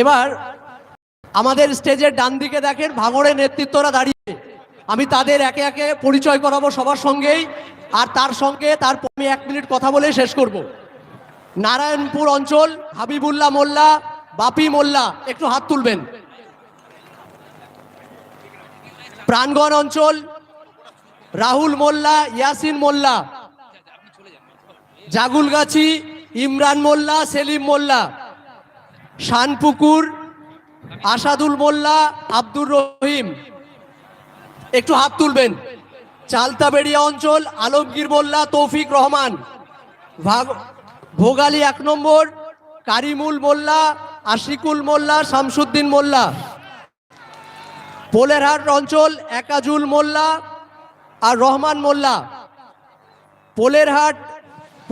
এবার আমাদের স্টেজের ডান দিকে দেখেন ভাঙড়ের নেতৃত্বরা দাঁড়িয়ে। আমি তাদের একে একে পরিচয় করাবো সবার সঙ্গেই, আর তার সঙ্গে তার আমি এক মিনিট কথা বলে শেষ করব। নারায়ণপুর অঞ্চল, হাবিবুল্লাহ মোল্লা, বাপি মোল্লা, একটু হাত তুলবেন। প্রাণগণ অঞ্চল, রাহুল মোল্লা, ইয়াসিন মোল্লা, জাগুলগাছি, ইমরান মোল্লা, সেলিম মোল্লা। শানপুকুর, আসাদুল মোল্লা, আব্দুর রহিম। একটু হাত তুলবেন। চালতাবেড়িয়া অঞ্চল, আলমগীর মোল্লা, তৌফিক রহমান। ভাগ- ভোগালী এক নম্বর, কারিমুল মোল্লা, আশিকুল মোল্লা, শামসুদ্দিন মোল্লা। পোলেরহাট অঞ্চল, একাজুল মোল্লা আর রহমান মোল্লা। পোলেরহাট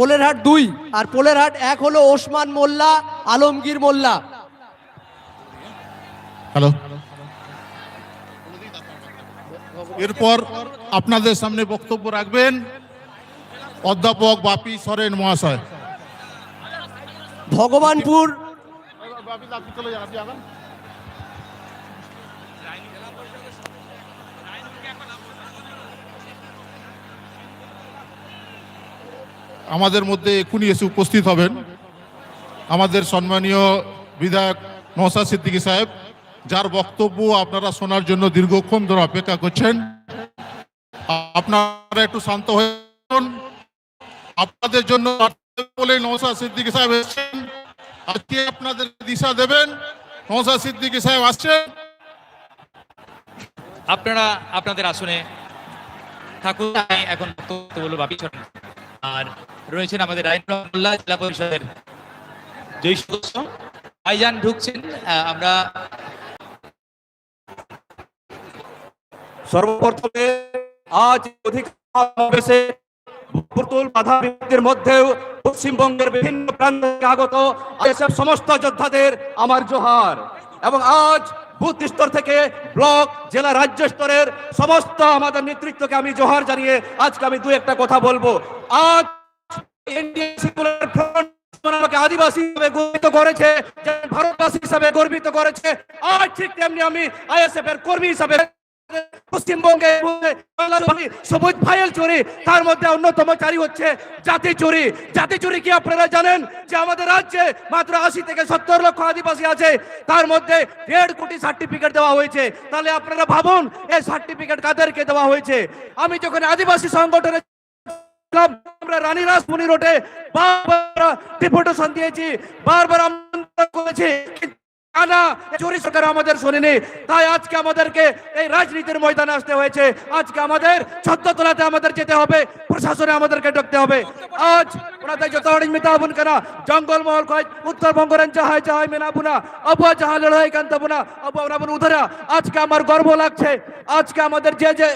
পোলেরহাট দুই আর পোলেরহাট এক হলো ওসমান মোল্লা আলমগীর মোল্লা। হ্যালো। এরপর আপনাদের সামনে বক্তব্য রাখবেন অধ্যাপক বাপি সরেন মহাশয়। ভগবানপুর আমাদের মধ্যে এক্ষুনি এসে উপস্থিত হবেন। আমাদের সম্মানীয় বিধায়ক নওসাদ সিদ্দিকী সাহেব, যার বক্তব্য আপনারা শোনার জন্য দীর্ঘক্ষণ ধরে অপেক্ষা করছেন। আপনারা একটু শান্ত হয়ে আপনাদের জন্য বলে নওসাদ সিদ্দিকী সাহেব এসেছেন। আজকে আপনাদের দিশা দেবেন। নওসাদ সিদ্দিকী সাহেব আসছেন। আপনারা আপনাদের আসনে আমি এখন বলব বাপি। আর রয়েছেন আমাদের রায়নুল্লাহ জেলা পরিষদের জয়ী সদস্য ভাইজান ঢুকছেন আমরা সর্বপ্রথমে আজ পুতুল বাধা বিপত্তির মধ্যেও পশ্চিমবঙ্গের বিভিন্ন প্রান্ত আগত সমস্ত যোদ্ধাদের আমার জোহার। এবং আজ বুথ স্তর থেকে ব্লক, জেলা, রাজ্য স্তরের সমস্ত আমাদের নেতৃত্বকে আমি জোহার জানিয়ে আজকে আমি দু একটা কথা বলব। আজ আমাকে আদিবাসী হিসেবে গর্বিত করেছে ভারতবাসী হিসাবে গর্বিত করেছে, আজ ঠিক তেমনি আমি আইএসএফ এর কর্মী হিসাবে পশ্চিমবঙ্গে সবুজ ফাইল চুরি, তার মধ্যে অন্যতম চারি হচ্ছে জাতি চুরি। জাতি চুরি কি আপনারা জানেন? যে আমাদের রাজ্যে মাত্র আশি থেকে সত্তর লক্ষ আদিবাসী আছে। তার মধ্যে দেড় কোটি সার্টিফিকেট দেওয়া হয়েছে। তাহলে আপনারা ভাবুন, এই সার্টিফিকেট কাদেরকে দেওয়া হয়েছে? আমি যখন আদিবাসী সংগঠনে আমরা রোডে বারবার ডেপুটেশন দিয়েছি, বারবার করেছি। কিন্তু না চুরি সরকার আমাদের শোনেনি। তাই আজকে আমাদেরকে এই রাজনীতির ময়দানে আসতে হয়েছে। আজকে আমাদের তোলাতে আমাদের যেতে হবে, প্রশাসনে আমাদেরকে ডাকতে হবে। আজ আমাদের যে যে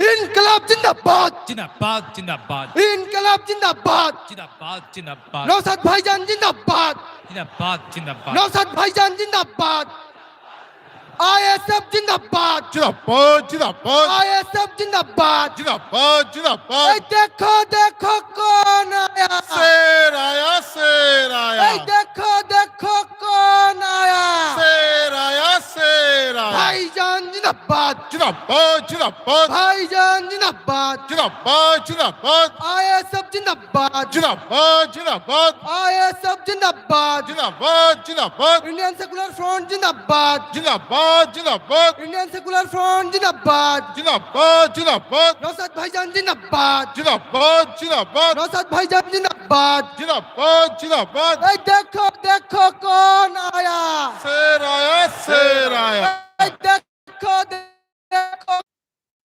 ইনকলাব জিন্দাবাদ জিন্দাবাদ জিন্দাবাদ ইনকলাব জিন্দাবাদ জিন্দাবাদ জিন্দাবাদ নৌসাদ ভাইজান জিন্দাবাদ জিন্দাবাদ জিন্দাবাদ নৌসাদ ভাইজান জিন্দাবাদ আইএসএফ জিন্দাবাদ জিন্দাবাদ জিন্দাবাদ আইএসএফ জিন্দাবাদ জিন্দাবাদ জিন্দাবাদ এই দেখো দেখো কোন আয়া শের আয়া শের আয়া এই দেখো দেখো কোন আয়া জিন্দাবাদ জিন্দাবাদ জিন্দাবাদ। ভাইজান জিন্দাবাদ। জিন্দাবাদ জিন্দাবাদ। আইএসএফ জিন্দাবাদ। জিন্দাবাদ জিন্দাবাদ। আইএসএফ জিন্দাবাদ। জিন্দাবাদ জিন্দাবাদ। ইন্ডিয়ান সেকুলার ফ্রন্ট জিন্দাবাদ। জিন্দাবাদ জিন্দাবাদ। ইন্ডিয়ান সেকুলার ফ্রন্ট জিন্দাবাদ। জিন্দাবাদ জিন্দাবাদ। নৌসাদ ভাইজান জিন্দাবাদ। জিন্দাবাদ জিন্দাবাদ। নৌসাদ ভাইজান জিন্দাবাদ। জিন্দাবাদ জিন্দাবাদ। এই দেখো দেখো কোন আয়া। শের আয়া শের আয়া দেখো দেখো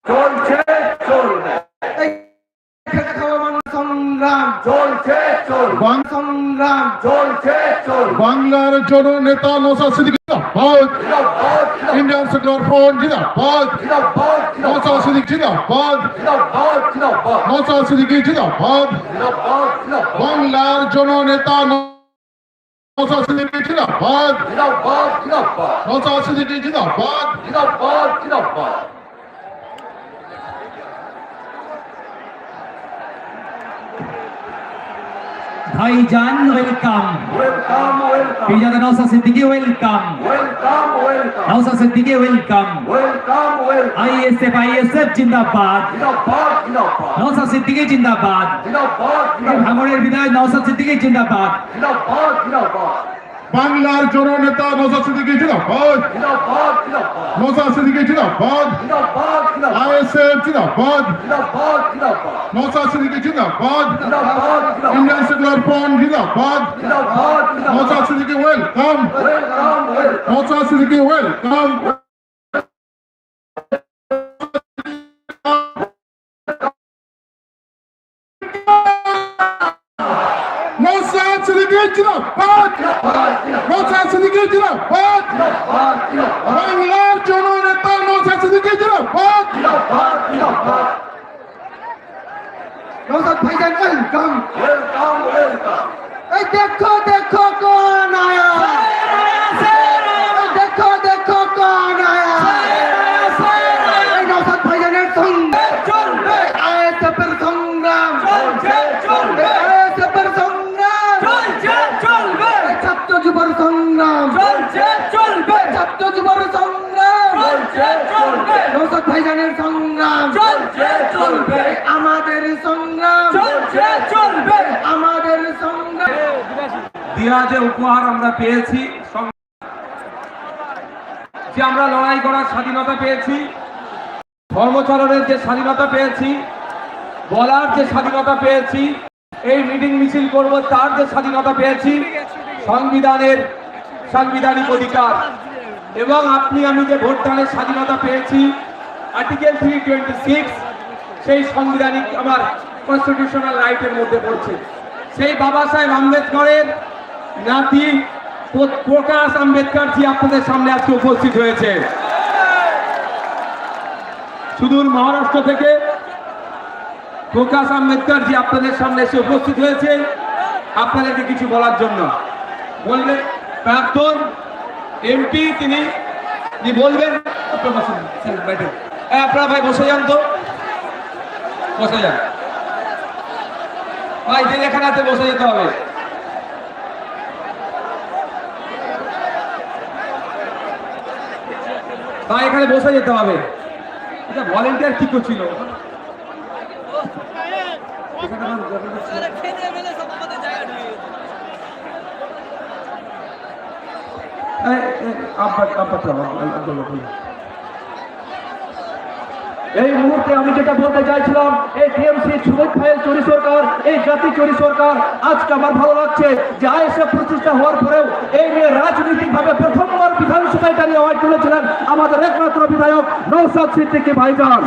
চলছে চলবে সংগ্রাম চলছে চলবে। সংগ্রাম চলছে চলবে। বাংলার জন নেতা নৌসাদ সিদ্দিকী জিন্দাবাদ। ইন্ডিয়ান সেকুলার ফ্রন্ট জিন্দাবাদ। নৌসাদ সিদ্দিকী জিন্দাবাদ। নৌসাদ সিদ্দিকী জিন্দাবাদ। বাংলার জন নেতা নৌসাদ সিদ্দিকী জিন্দাবাদ নৌসাদ সিদ্দিকী জিন্দাবাদ ভাইজান welcome welcome welcome Pirzada Naushad Siddiqui welcome welcome welcome Naushad Siddiqui welcome welcome welcome ISF ISF জিন্দাবাদ। জিন্দাবাদ জিন্দাবাদ. নওসা সিদ্দিকী জিন্দাবাদ। জিন্দাবাদ জিন্দাবাদ. ভাঙড়ের বিধায়ক নওসা সিদ্দিকী জিন্দাবাদ। জিন্দাবাদ জিন্দাবাদ। বাংলার জননেতা নৌসাদ সিদ্দিকী জিন্দাবাদ। নৌসাদ সিদ্দিকী জিন্দাবাদ। আইএসএফ জিন্দাবাদ। নৌসাদ সিদ্দিকী জিন্দাবাদ। ইন্ডিয়ান সেকুলার ফ্রন্ট জিন্দাবাদ। নৌসাদ সিদ্দিকী ওয়েলকাম। নৌসাদ সিদ্দিকী ওয়েলকাম। নৌসাদ সিদ্দিকী জিন্দাবাদ নৌসাদ জিন্দাবাদ বাংলার জননেতা নৌসাদ সিদ্দিকী জিন্দাবাদ নৌসাদ ভাইজান ওয়েলকাম ওয়েলকাম ওয়েলকাম এই দেখো দেখো কোন আয়া এই দেখো দেখো কোন আয়া এই নৌসাদ ভাইজানের সঙ্গে চলবে আইএসএফের সংগ্রাম চলছে চলবে আইএসএফের সংগ্রাম চলছে চলবে ছাত্র যুবর সংগ্রাম চলছে চলবে ছাত্র যুবর সংগ্রাম চলছে চলবে নৌসাদ ভাইজানের সংগ্রাম চলছে চলবে। আমাদের সংগ্রাম চলছে চলবে। আমাদের সংগ্রাম। যে উপহার আমরা পেয়েছি যে আমরা লড়াই করার স্বাধীনতা পেয়েছি ধর্মচরণের যে স্বাধীনতা পেয়েছি বলার যে স্বাধীনতা পেয়েছি এই মিটিং মিছিল করব তার যে স্বাধীনতা পেয়েছি সংবিধানের সাংবিধানিক অধিকার। এবং আপনি আমি যে ভোটদানের স্বাধীনতা পেয়েছি আর্টিকেল থ্রি টোয়েন্টি সিক্স সেই সাংবিধানিক আমার কনস্টিটিউশনাল রাইটের মধ্যে পড়ছে। সেই বাবা সাহেব আম্বেদকরের নাতি প্রকাশ আম্বেদকর জি আপনাদের সামনে আজকে উপস্থিত হয়েছে। সুদূর মহারাষ্ট্র থেকে প্রকাশ আম্বেদকর জি আপনাদের সামনে এসে উপস্থিত হয়েছে। আপনাদেরকে কিছু বলার জন্য। বলবেন প্রাক্তন এমপি তিনি বলবেন আপনারা ভাই বসে যান তো। বসে যান ভাই আছে বসে যেতে হবে ভাই এখানে বসে যেতে হবে এটা ভলেন্টিয়ার কি করছিল চলো, বলো। এই মুহূর্তে আমি যেটা বলতে চাইছিলাম, এই টিএমসি সুমিত ভাইয়ের চুরি সরকার, এই জাতি চুরি সরকার, আজকে আমার ভালো লাগছে যে আইএসএফ প্রতিষ্ঠা হওয়ার পরেও এই নিয়ে রাজনৈতিক ভাবে প্রথমবার বিধানসভায় দাঁড়িয়ে আওয়াজ তুলেছিলেন আমাদের একমাত্র বিধায়ক নৌসাদ সিদ্দিকী ভাইজান।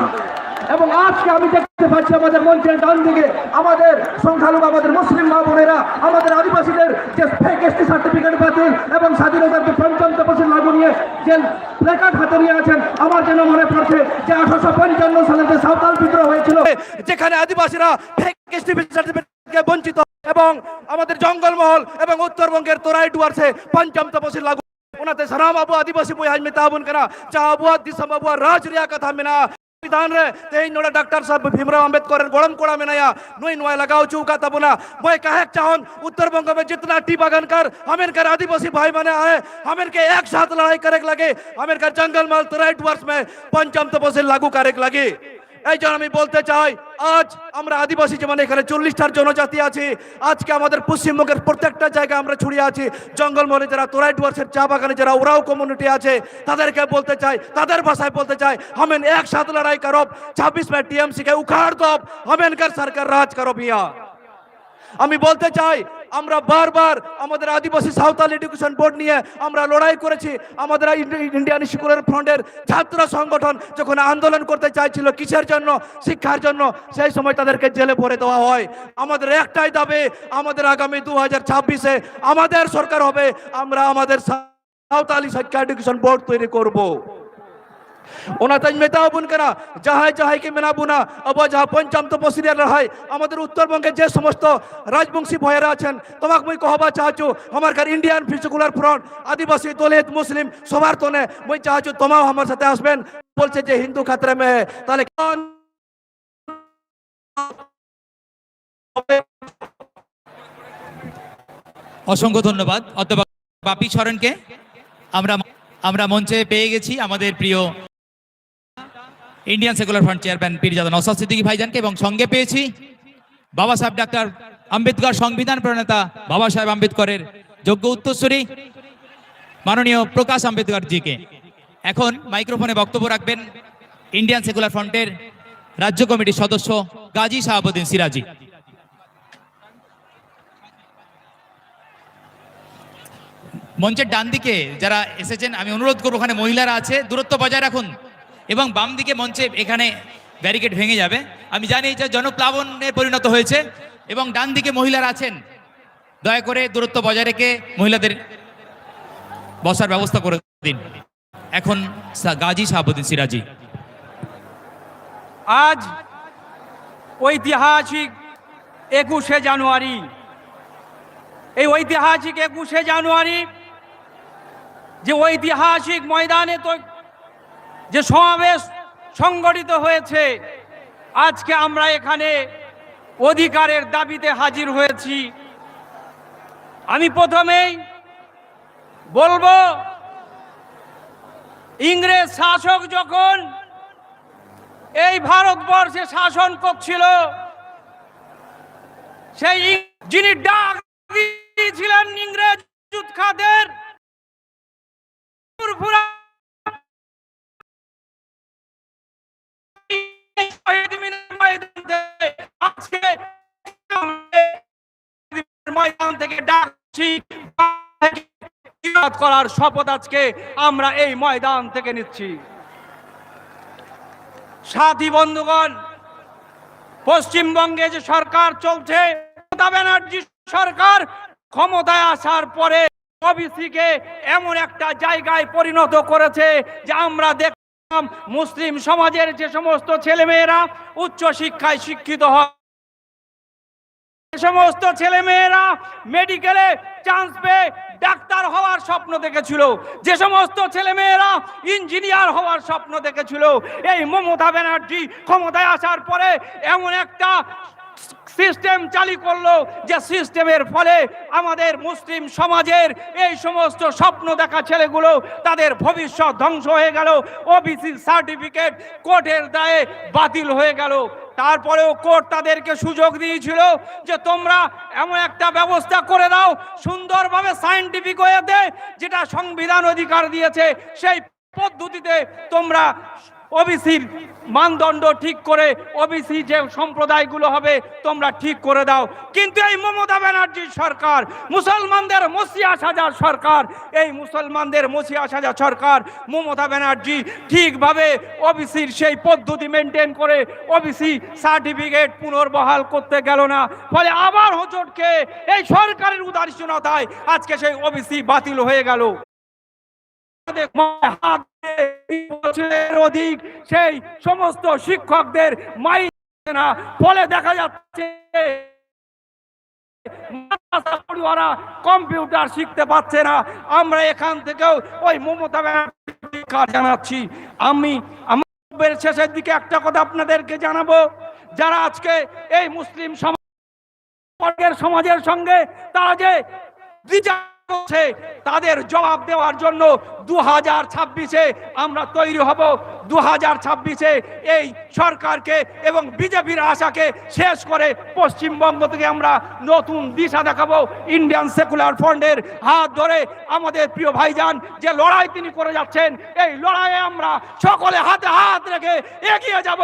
এবং আজকে আমি দেখতে পাচ্ছি আমাদের মঞ্চের ডান দিকে আমাদের সংখ্যালঘু আমাদের মুসলিম মা বোনেরা আমাদের আদিবাসীদের যে ফেক এসটি সার্টিফিকেট বাতিল এবং স্বাধীনতার যে পঞ্চম তপশিল লাগু নিয়ে যে প্লেকার্ড হাতে নিয়ে আছেন আমার যেন মনে পড়ছে যে আঠারোশো পঞ্চান্ন সালে যে সাঁওতাল বিদ্রোহ হয়েছিল যেখানে আদিবাসীরা ফেক এসটি সার্টিফিকেট বঞ্চিত এবং আমাদের জঙ্গলমহল এবং উত্তরবঙ্গের তোরাই ডুয়ার্সে পঞ্চম তপশিল লাগু उन्होंने सराम अबू आदिवासी को आज में ताबुन करा चाह अबू दिसम अबू राज रिया कथा में ना संविधान रे तेई नोड़ा डॉक्टर साहब भीमराव अंबेडकर गड़म कोड़ा में नया नोई नोय लगाओ चौका तबुना मैं कहे चाहन उत्तर बंग में जितना टी बागान कर हमें कर आदिवासी भाई बने आए हमें के एक साथ लड़ाई करे के लगे हमें कर जंगल माल तराइट वर्ष में पंचम तपसिल लागू करे के लगे এই জন্য আমি বলতে চাই, আজ আমরা আদিবাসী যেমন এখানে চল্লিশটার জনজাতি আছে। আজকে আমাদের পশ্চিমবঙ্গের প্রত্যেকটা জায়গায় আমরা ছুড়িয়ে আছি। জঙ্গলমহলে যারা তোরাই ডুয়ার্সের চা বাগানে, যারা ওরাও কমিউনিটি আছে, তাদেরকে বলতে চাই, তাদের ভাষায় বলতে চাই, হামেন একসাথ লড়াই করব। ছাব্বিশ মে টিএমসি কে উখাড় দব, হামেনকার সরকার রাজ করব ইয়া। আমি বলতে চাই আমরা বারবার আমাদের আদিবাসী সাঁওতাল এডুকেশন বোর্ড নিয়ে আমরা লড়াই করেছি। আমাদের ইন্ডিয়ান স্কুলের ফ্রন্টের ছাত্র সংগঠন যখন আন্দোলন করতে চাইছিল কিসের জন্য? শিক্ষার জন্য। সেই সময় তাদেরকে জেলে ভরে দেওয়া হয়। আমাদের একটাই দাবি, আমাদের আগামী দু হাজার ছাব্বিশে আমাদের সরকার হবে। আমরা আমাদের সাঁওতালি শিক্ষা এডুকেশন বোর্ড তৈরি করব। ওনাতাজ মেতা বুন কেনা, যাহাই যাহাইকে মেনা বুনা অবা যাহা পঞ্চম তপসিলিয়ার রাহাই, আমাদের উত্তরবঙ্গে যে সমস্ত রাজবংশী ভয়েরা আছেন, তোমাকে মুই কহবা চাহছু আমার কার ইন্ডিয়ান ফিজিকুলার ফ্রন্ট আদিবাসী দলিত মুসলিম সবার তনে, মুই চাহছু তোমাও আমার সাথে আসবেন বলছে যে হিন্দু খাতরে মে। তাহলে অসংখ্য ধন্যবাদ অধ্যাপক বাপি সরেনকে আমরা আমরা মঞ্চে পেয়ে গেছি আমাদের প্রিয় Indian Secular front chairman Pirzada Naushad Siddiqui ভাইজানকে এবং সঙ্গে পেয়েছি বাবা সাহেব ডাক্তার আম্বেদকর সংবিধান প্রণেতা বাবা সাহেব আম্বেদকরের যোগ্য উত্তরসূরি মাননীয় প্রকাশ আম্বেদকর জিকে এখন মাইক্রোফোনে বক্তব্য রাখবেন ইন্ডিয়ান সেকুলার ফ্রন্টের রাজ্য কমিটির সদস্য গাজী শাহাবুদ্দিন সিরাজি মঞ্চের ডান দিকে যারা এসেছেন আমি অনুরোধ করব ওখানে মহিলারা আছে দূরত্ব বজায় রাখুন এবং বাম দিকে মঞ্চে এখানে ব্যারিকেড ভেঙে যাবে। আমি জানি যে জনপ্লাবনে পরিণত হয়েছে এবং ডান দিকে মহিলারা আছেন। দয়া করে দূরত্ব বজায় রেখে মহিলাদের বসার ব্যবস্থা করে দিন। এখন গাজী শাহাবুদ্দিন সিরাজি। আজ ঐতিহাসিক একুশে জানুয়ারি। এই ঐতিহাসিক একুশে জানুয়ারি যে ঐতিহাসিক ময়দানে তো যে সমাবেশ সংগঠিত হয়েছে, আজকে আমরা এখানে অধিকারের দাবিতে হাজির হয়েছি। আমি প্রথমেই বলব, ইংরেজ শাসক যখন এই ভারতবর্ষে শাসন করছিল, সেই যিনি ডাক প্রতিবাদ করার শপথ আজকে আমরা এই ময়দান থেকে নিচ্ছি। সাথী বন্ধুগণ, পশ্চিমবঙ্গে যে সরকার চলছে, মমতা ব্যানার্জি সরকার ক্ষমতায় আসার পরে ওবিসিকে এমন একটা জায়গায় পরিণত করেছে যে আমরা দেখলাম মুসলিম সমাজের যে সমস্ত ছেলেমেয়েরা উচ্চ শিক্ষায় শিক্ষিত হয়। সমস্ত ছেলেমেয়েরা মেডিকেলে চান্স পেয়ে ডাক্তার হওয়ার স্বপ্ন দেখেছিল। যে সমস্ত ছেলেমেয়েরা ইঞ্জিনিয়ার হওয়ার স্বপ্ন দেখেছিল। এই মমতা ব্যানার্জি ক্ষমতায় আসার পরে এমন একটা সিস্টেম চালু করল যে সিস্টেমের ফলে আমাদের মুসলিম সমাজের এই সমস্ত স্বপ্ন দেখা ছেলেগুলো তাদের ভবিষ্যৎ ধ্বংস হয়ে গেল। ওবিসি সার্টিফিকেট কোর্টের দায়ে বাতিল হয়ে গেল। তারপরেও কোর্ট তাদেরকে সুযোগ দিয়েছিল যে তোমরা এমন একটা ব্যবস্থা করে দাও সুন্দরভাবে সায়েন্টিফিক ওয়েতে যেটা সংবিধান অধিকার দিয়েছে, সেই পদ্ধতিতে তোমরা ওবিসির মানদণ্ড ঠিক করে ওবিসি যে সম্প্রদায়গুলো হবে, তোমরা ঠিক করে দাও। কিন্তু এই মমতা ব্যানার্জির সরকার, মুসলমানদের মসিয়া সাজার সরকার, এই মুসলমানদের মসিয়া সাজা সরকার, মমতা ব্যানার্জি ঠিকভাবে ওবিসির সেই পদ্ধতি মেনটেন করে ওবিসি সার্টিফিকেট পুনর্বহাল করতে গেল না। ফলে আবার হোঁচট খেয়ে এই সরকারের উদাসীনতায় আজকে সেই ওবিসি বাতিল হয়ে গেল। বছরের অধিক, সেই সমস্ত শিক্ষকদের মাই না। ফলে দেখা যাচ্ছে কম্পিউটার শিখতে পারছে না। আমরা এখান থেকেও ওই মমতা ব্যানার্জি জানাচ্ছি। আমি আমার শেষের দিকে একটা কথা আপনাদেরকে জানাব। যারা আজকে এই মুসলিম সমাজের সমাজের সঙ্গে, তারা যে করছে, তাদের জবাব দেওয়ার জন্য দু হাজার ছাব্বিশে আমরা তৈরি হব। দু হাজার ছাব্বিশে এই সরকারকে এবং বিজেপির আশাকে শেষ করে পশ্চিমবঙ্গ থেকে আমরা নতুন দিশা দেখাবো। ইন্ডিয়ান সেকুলার ফ্রন্টের হাত ধরে আমাদের প্রিয় ভাইজান যে লড়াই তিনি করে যাচ্ছেন, এই লড়াইয়ে আমরা সকলে হাতে হাত রেখে এগিয়ে যাব।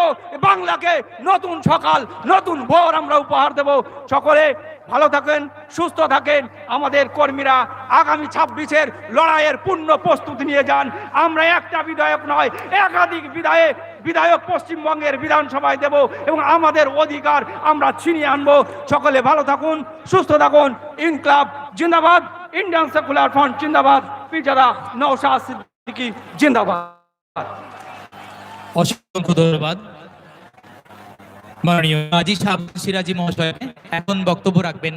বাংলাকে নতুন সকাল, নতুন ভোর আমরা উপহার দেব। সকলে ভালো থাকেন, সুস্থ থাকেন। আমাদের কর্মীরা আগামী ছাব্বিশের লড়াইয়ের পূর্ণ প্রস্তুতি নিয়ে যান। আমরা একটা বিধায়ক নয়, একাধিক বিধায়ক বিধায়ক পশ্চিমবঙ্গের বিধানসভায় দেব এবং আমাদের অধিকার আমরা ছিনিয়ে আনব। সকলে ভালো থাকুন, সুস্থ থাকুন। ইনক্লাব জিন্দাবাদ, ইন্ডিয়ান সেকুলার ফ্রন্ট জিন্দাবাদ। পিজারা নৌশাদ সিদ্দিকী জিন্দাবাদ। অসংখ্য ধন্যবাদ। এখন বক্তব্য রাখবেন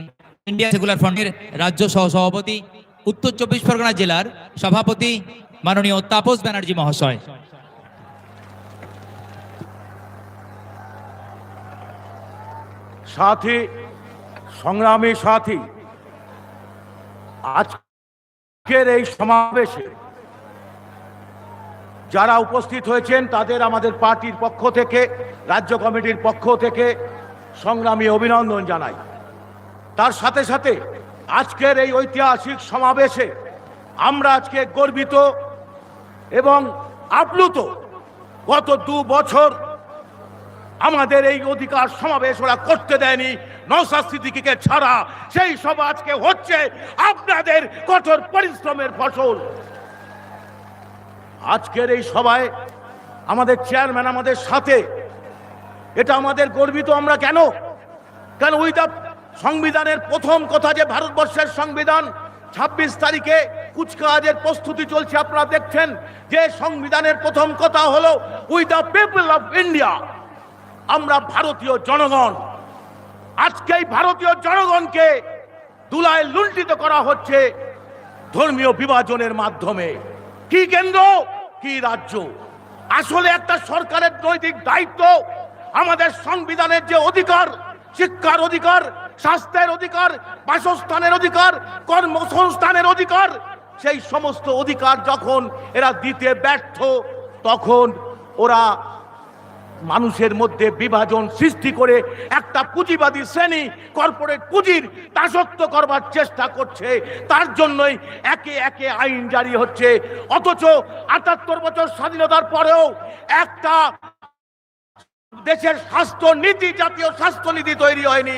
ইন্ডিয়া সেকুলার ফ্রন্টের রাজ্য সহ উত্তর চব্বিশ পরগনা জেলার সভাপতি মাননীয় তাপস ব্যানার্জি মহাশয়। সাথী, সংগ্রামী সাথী, আজকের এই সমাবেশে যারা উপস্থিত হয়েছেন, তাদের আমাদের পার্টির পক্ষ থেকে, রাজ্য কমিটির পক্ষ থেকে সংগ্রামী অভিনন্দন জানাই। তার সাথে সাথে আজকের এই ঐতিহাসিক সমাবেশে আমরা আজকে গর্বিত এবং আপ্লুত গত দু বছর আমাদের এই অধিকার সমাবেশ ওরা করতে দেয়নি নৌসাদ ছাড়া। সেই সব আজকে হচ্ছে আপনাদের কঠোর পরিশ্রমের ফসল। আজকের এই সভায় আমাদের চেয়ারম্যান আমাদের সাথে। এটা আমাদের গর্বিত আমরা কেন? কেন ওই দা সংবিধানের প্রথম কথা যে ভারতবর্ষের সংবিধান, ছাব্বিশ তারিখে কুচকাওয়াজের প্রস্তুতি চলছে, আপনারা দেখছেন যে সংবিধানের প্রথম কথা হলো we the people of India আমরা ভারতীয় জনগণ। আজকে এই ভারতীয় জনগণকে দুলায় লুণ্ঠিত করা হচ্ছে ধর্মীয় বিভাজনের মাধ্যমে। কি কেন্দ্র? কি রাজ্য? আসলে একটা সরকারের নৈতিক দায়িত্ব, আমাদের সংবিধানের যে অধিকার, শিক্ষার অধিকার, স্বাস্থ্যের অধিকার, বাসস্থানের অধিকার, কর্মসংস্থানের অধিকার, সেই সমস্ত অধিকার যখন এরা দিতে ব্যর্থ, তখন ওরা মানুষের মধ্যে বিভাজন সৃষ্টি করে একটা পুঁজিবাদী শ্রেণি কর্পোরেট পুঁজির দাসত্ব করবার চেষ্টা করছে। তার জন্যই একে একে আইন জারি হচ্ছে। অথচ আটাত্তর বছর স্বাধীনতার পরেও একটা দেশের স্বাস্থ্য নীতি, জাতীয় স্বাস্থ্য নীতি তৈরি হয়নি।